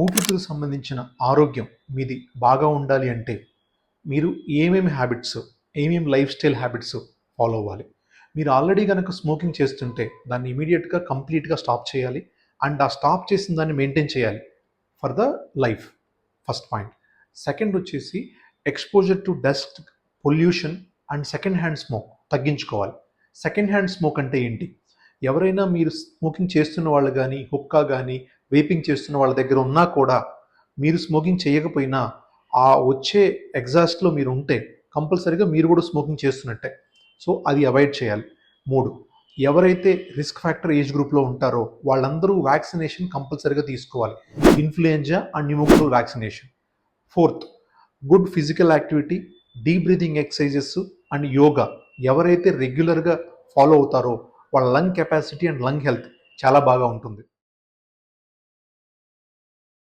ఊపిరితిత్తులకు సంబంధించిన ఆరోగ్యం మీది బాగా ఉండాలి అంటే మీరు ఏమేమి హ్యాబిట్స్ ఏమేమి లైఫ్ స్టైల్ హ్యాబిట్స్ ఫాలో అవ్వాలి. మీరు ఆల్రెడీ కనుక స్మోకింగ్ చేస్తుంటే దాన్ని ఇమీడియట్గా కంప్లీట్గా స్టాప్ చేయాలి. అండ్ ఆ స్టాప్ చేసిన దాన్ని మెయింటైన్ చేయాలి for the life first point second వచ్చేసి exposure to dust pollution and second hand smoke తగ్గించుకోవాలి. సెకండ్ హ్యాండ్ స్మోక్ అంటే ఏంటి? ఎవరైనా మీరు స్మోకింగ్ చేస్తున్న వాళ్ళు కానీ హుక్కా కానీ వేపింగ్ చేస్తున్న వాళ్ళ దగ్గర ఉన్నా కూడా మీరు స్మోకింగ్ చేయకపోయినా ఆ వచ్చే ఎగ్జాస్ట్లో మీరు ఉంటే కంపల్సరీగా మీరు కూడా స్మోకింగ్ చేస్తున్నట్టే. సో అది అవాయిడ్ చేయాలి. మూడు ఎవరైతే రిస్క్ ఫ్యాక్టర్ ఏజ్ గ్రూప్లో ఉంటారో వాళ్ళందరూ వ్యాక్సినేషన్ కంపల్సరీగా తీసుకోవాలి. Influenza and pneumococcal vaccination. Fourth good physical activity deep breathing exercises and yoga ఎవరైతే రెగ్యులర్గా ఫాలో అవుతారో వాళ్ళ lung capacity and lung health చాలా బాగా ఉంటుంది.